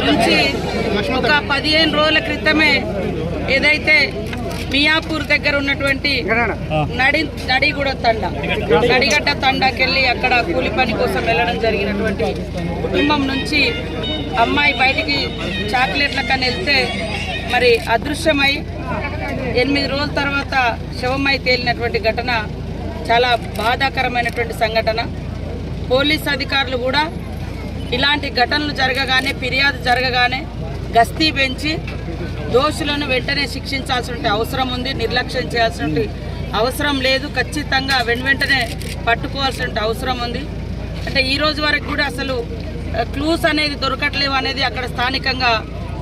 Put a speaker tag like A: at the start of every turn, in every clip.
A: నుంచి ఒక పదిహేను రోజుల క్రితమే ఏదైతే మియాపూర్ దగ్గర ఉన్నటువంటి నడి నడిగూడ తండ నడిగడ్డ తండాకెళ్ళి అక్కడ కూలి పని కోసం వెళ్ళడం జరిగినటువంటి కుటుంబం నుంచి అమ్మాయి బయటికి చాక్లెట్ల కని వెళ్తే మరి అదృశ్యమై ఎనిమిది రోజుల తర్వాత శవమై తేలినటువంటి ఘటన చాలా బాధాకరమైనటువంటి సంఘటన. పోలీస్ అధికారులు కూడా ఇలాంటి ఘటనలు జరగగానే ఫిర్యాదు జరగగానే గస్తీ పెంచి దోషులను వెంటనే శిక్షించాల్సిన అవసరం ఉంది నిర్లక్ష్యం చేయాల్సిన అవసరం లేదు. ఖచ్చితంగా వెను వెంటనే పట్టుకోవాల్సిన అవసరం ఉంది. అంటే ఈ రోజు వరకు కూడా అసలు క్లూస్ అనేది దొరకట్లేవు అనేది అక్కడ స్థానికంగా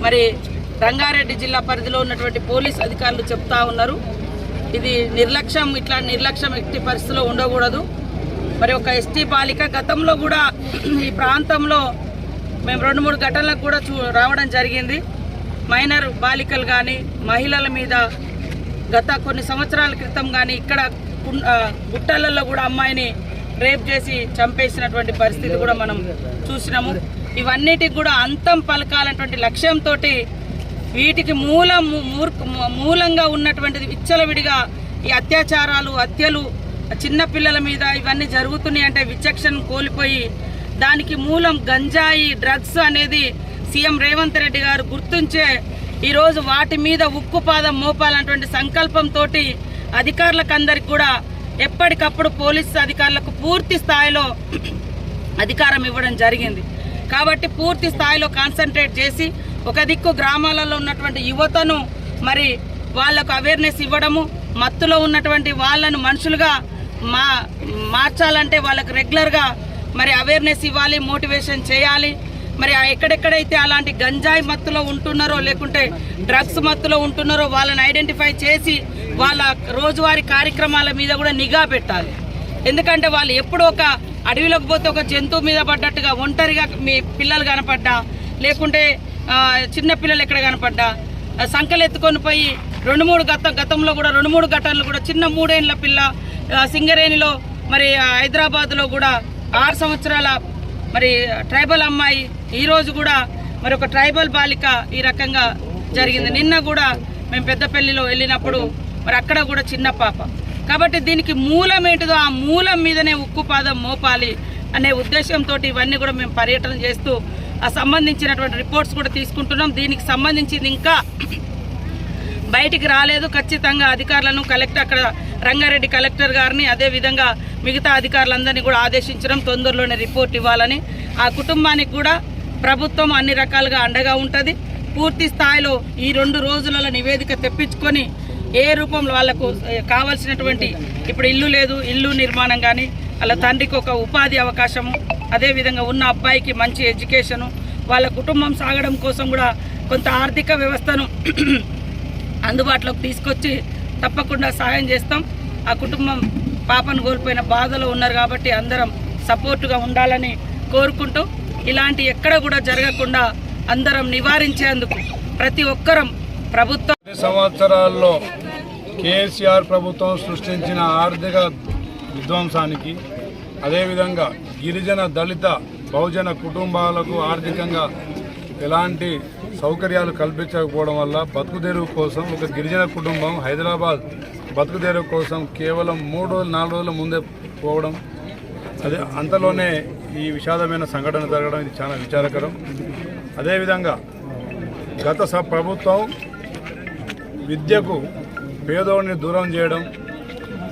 A: మరి రంగారెడ్డి జిల్లా పరిధిలో ఉన్నటువంటి పోలీస్ అధికారులు చెప్తా ఉన్నారు. ఇది నిర్లక్ష్యం ఇట్లా నిర్లక్ష్యం ఎట్టి పరిస్థితిలో ఉండకూడదు. మరి ఒక ఎస్టీ బాలిక గతంలో కూడా ఈ ప్రాంతంలో మేము రెండు మూడు ఘటనలకు కూడా చూ రావడం జరిగింది. మైనర్ బాలికలు కానీ మహిళల మీద గత కొన్ని సంవత్సరాల క్రితం కానీ ఇక్కడ గుట్టలలో కూడా అమ్మాయిని రేప్ చేసి చంపేసినటువంటి పరిస్థితి కూడా మనం చూసినాము. ఇవన్నిటికి కూడా అంతం పలకాలన్నటువంటి లక్ష్యంతో వీటికి మూలం మూర్ఖ మూలంగా ఉన్నటువంటిది విచ్చలవిడిగా ఈ అత్యాచారాలు హత్యలు చిన్న పిల్లల మీద ఇవన్నీ జరుగుతున్నాయి అంటే విచక్షణ కోల్పోయి దానికి మూలం గంజాయి డ్రగ్స్ అనేది సీఎం రేవంత్ రెడ్డి గారు గుర్తుంచే ఈరోజు వాటి మీద ఉక్కుపాదం మోపాలన్నటువంటి సంకల్పంతో అధికారులకు అందరికి కూడా ఎప్పటికప్పుడు పోలీసు అధికారులకు పూర్తి స్థాయిలో అధికారం ఇవ్వడం జరిగింది. కాబట్టి పూర్తి స్థాయిలో కాన్సన్ట్రేట్ చేసి ఒక దిక్కు గ్రామాలలో ఉన్నటువంటి యువతను మరి వాళ్ళకు అవేర్నెస్ ఇవ్వడము మత్తులో ఉన్నటువంటి వాళ్ళను మనుషులుగా మా మార్చాలంటే వాళ్ళకు రెగ్యులర్గా మరి అవేర్నెస్ ఇవ్వాలి మోటివేషన్ చేయాలి. మరి ఎక్కడెక్కడైతే అలాంటి గంజాయి మత్తులో ఉంటున్నారో లేకుంటే డ్రగ్స్ మత్తులో ఉంటున్నారో వాళ్ళని ఐడెంటిఫై చేసి వాళ్ళ రోజువారీ కార్యక్రమాల మీద కూడా నిఘా పెట్టాలి. ఎందుకంటే వాళ్ళు ఎప్పుడు ఒక అడవిలోకి పోతే ఒక జంతువు మీద పడ్డట్టుగా ఒంటరిగా మీ పిల్లలు కనపడ్డా లేకుంటే చిన్నపిల్లలు చిన్న పిల్లలు ఎక్కడ కనపడ్డా ఆ, సంకలు ఎత్తుకొని పోయి రెండు మూడు గత గతంలో కూడా రెండు మూడు ఘటనలు కూడా చిన్న మూడేళ్ళ పిల్ల సింగరేణిలో మరి హైదరాబాద్లో కూడా ఆరు సంవత్సరాల మరి ట్రైబల్ అమ్మాయి ఈరోజు కూడా మరి ఒక ట్రైబల్ బాలిక ఈ రకంగా జరిగింది. నిన్న కూడా మేము పెద్దపల్లిలో వెళ్ళినప్పుడు మరి అక్కడ కూడా చిన్న పాప. కాబట్టి దీనికి మూలం ఏంటిదో ఆ మూలం మీదనే ఉక్కుపాదం మోపాలి అనే ఉద్దేశంతో ఇవన్నీ కూడా మేము పర్యటన చేస్తూ ఆ సంబంధించినటువంటి రిపోర్ట్స్ కూడా తీసుకుంటున్నాం. దీనికి సంబంధించింది ఇంకా బయటికి రాలేదు. ఖచ్చితంగా అధికారులను కలెక్టర్ అక్కడ రంగారెడ్డి కలెక్టర్ గారిని అదే విధంగా మిగతా అధికారులందరినీ కూడా ఆదేశించడం తొందరలోనే రిపోర్ట్ ఇవ్వాలని. ఆ కుటుంబానికి కూడా ప్రభుత్వం అన్ని రకాలుగా అండగా ఉంటుంది. పూర్తి స్థాయిలో ఈ రెండు రోజులలో నివేదిక తెప్పించుకొని ఏ రూపంలో వాళ్ళకు కావాల్సినటువంటి ఇప్పుడు ఇల్లు లేదు ఇల్లు నిర్మాణం కానీ వాళ్ళ తండ్రికి ఒక ఉపాధి అవకాశము అదేవిధంగా ఉన్న అబ్బాయికి మంచి ఎడ్యుకేషను వాళ్ళ కుటుంబం సాగడం కోసం కూడా కొంత ఆర్థిక వ్యవస్థను అందుబాటులోకి తీసుకొచ్చి తప్పకుండా సహాయం చేస్తాం. ఆ కుటుంబం పాపను కోల్పోయిన బాధలో ఉన్నారు కాబట్టి అందరం సపోర్టుగా ఉండాలని కోరుకుంటూ ఇలాంటి ఎక్కడ కూడా జరగకుండా అందరం నివారించేందుకు ప్రతి ఒక్కరం ప్రభుత్వం
B: సంవత్సరాల్లో కేసీఆర్ ప్రభుత్వం సృష్టించిన ఆర్థిక విధ్వంసానికి అదేవిధంగా గిరిజన దళిత బహుజన కుటుంబాలకు ఆర్థికంగా ఎలాంటి సౌకర్యాలు కల్పించకపోవడం వల్ల బతుకుదెరువు కోసం ఒక గిరిజన కుటుంబం హైదరాబాద్ బతుకుదేరు కోసం కేవలం మూడు రోజులు నాలుగు రోజుల ముందే పోవడం. అదే అంతలోనే ఈ విషాదమైన సంఘటన జరగడం ఇది చాలా విచారకరం. అదేవిధంగా గత స ప్రభుత్వం విద్యకు పేదోడిని దూరం చేయడం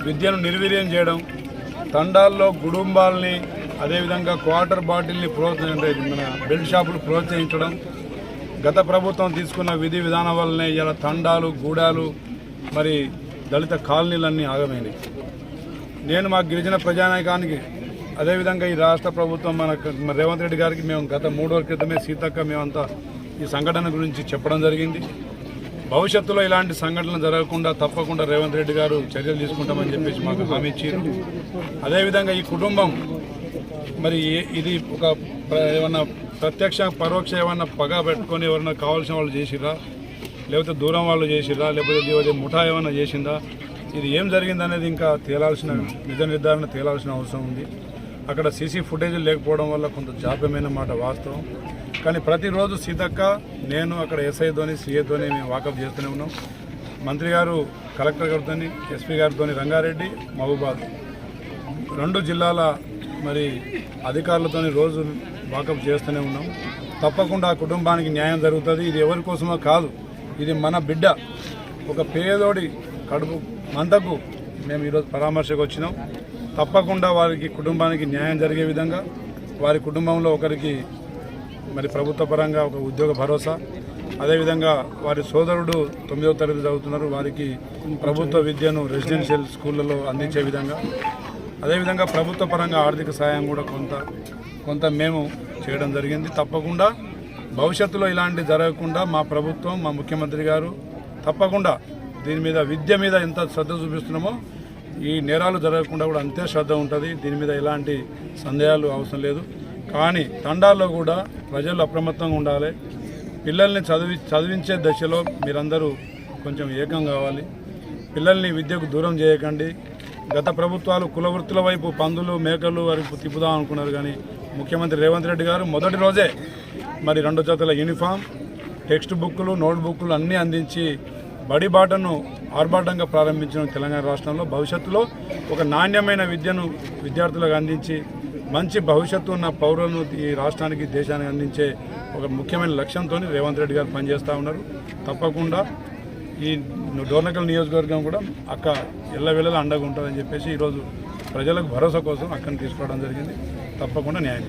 B: విద్యను నిర్వీర్యం చేయడం తండాల్లో కుటుంబాలని అదేవిధంగా క్వార్టర్ బాటిల్ని ప్రోత్సహించడం మన బెల్ట్ షాపులు ప్రోత్సహించడం గత ప్రభుత్వం తీసుకున్న విధి విధానం వల్లనే ఇలా తండాలు గూడాలు మరి దళిత కాలనీలన్నీ ఆగమైనవి నేను మా గిరిజన ప్రజానాయకానికి అదేవిధంగా ఈ రాష్ట్ర ప్రభుత్వం మన మన రేవంత్ రెడ్డి గారికి మేము గత మూడు రోజుల క్రితమే సీతక్క మేమంతా ఈ సంఘటన గురించి చెప్పడం జరిగింది. భవిష్యత్తులో ఇలాంటి సంఘటనలు జరగకుండా తప్పకుండా రేవంత్ రెడ్డి గారు చర్యలు తీసుకుంటామని చెప్పేసి మాకు హామీ ఇచ్చారు. అదేవిధంగా ఈ కుటుంబం మరి ఏ- ఇది ఒక ఏమన్నా ప్రత్యక్ష పరోక్ష ఏమన్నా పగ పెట్టుకొని ఎవరన్నా కావాల్సిన వాళ్ళు చేసిరా లేకపోతే దూరం వాళ్ళు చేసిరా లేకపోతే ఇది ముఠా ఏమన్నా చేసిందా? ఇది ఏం జరిగింది అనేది ఇంకా తేలాల్సిన నిజ నిర్ధారణ తేలాల్సిన అవసరం ఉంది. అక్కడ సీసీ ఫుటేజ్ లేకపోవడం వల్ల కొంత జాప్యమైన మాట వాస్తవం. కానీ ప్రతిరోజు సీతక్క నేను అక్కడ ఎస్ఐతోని సీఏతోని మేము వాకప్ చేస్తూనే ఉన్నాం. మంత్రి గారు కలెక్టర్ గారితో ఎస్పీ గారితో రంగారెడ్డి మహబూబాద్. రెండు జిల్లాల మరి అధికారులతో రోజు వాకప్ చేస్తూనే ఉన్నాం. తప్పకుండా ఆ కుటుంబానికి న్యాయం జరుగుతుంది. ఇది ఎవరి కోసమో కాదు. ఇది మన బిడ్డ. ఒక పేదోడి కడుపు మంటకు మేము ఈరోజు పరామర్శకు వచ్చినాం. తప్పకుండా వారికి కుటుంబానికి న్యాయం జరిగే విధంగా వారి కుటుంబంలో ఒకరికి మరి ప్రభుత్వ పరంగా ఒక ఉద్యోగ భరోసా అదేవిధంగా వారి సోదరుడు తొమ్మిదవ తరగతి చదువుతున్నారు. వారికి ప్రభుత్వ విద్యను రెసిడెన్షియల్ స్కూళ్ళలో అందించే విధంగా అదేవిధంగా ప్రభుత్వ పరంగా ఆర్థిక సాయం కూడా కొంత కొంత మేము చేయడం జరిగింది. తప్పకుండా భవిష్యత్తులో ఇలాంటి జరగకుండా మా ప్రభుత్వం మా ముఖ్యమంత్రి గారు తప్పకుండా దీని మీద విద్య మీద ఎంత శ్రద్ధ చూపిస్తున్నామో ఈ నేరాలు జరగకుండా కూడా అంతే శ్రద్ధ ఉంటుంది. దీని మీద ఎలాంటి సందేహాలు అవసరం లేదు. కానీ తండాల్లో కూడా ప్రజలు అప్రమత్తంగా ఉండాలి. పిల్లల్ని చదివి చదివించే దశలో మీరందరూ కొంచెం ఏకం కావాలి. పిల్లల్ని విద్యకు దూరం చేయకండి. గత ప్రభుత్వాలు కులవృత్తుల వైపు పందులు మేకలు వైపు తిప్పుదాం అనుకున్నారు కానీ ముఖ్యమంత్రి రేవంత్ రెడ్డి గారు మొదటి రోజే మరి రెండు జతల యూనిఫామ్ టెక్స్ట్ బుక్లు నోట్ బుక్లు అన్నీ అందించి బడి బాటను ఆర్భాటంగా ప్రారంభించిన తెలంగాణ రాష్ట్రంలో భవిష్యత్తులో ఒక నాణ్యమైన విద్యను విద్యార్థులకు అందించి మంచి భవిష్యత్తు ఉన్న పౌరులను ఈ రాష్ట్రానికి దేశానికి అందించే ఒక ముఖ్యమైన లక్ష్యంతో రేవంత్ రెడ్డి గారు పనిచేస్తూ ఉన్నారు. తప్పకుండా ఈ డోర్నకల్ నియోజకవర్గం కూడా అక్క ఎల్లవేళలా అండగా ఉంటుందని చెప్పేసి ఈరోజు ప్రజలకు భరోసా కోసం అక్కను తీసుకోవడం జరిగింది. తప్పకుండా న్యాయం.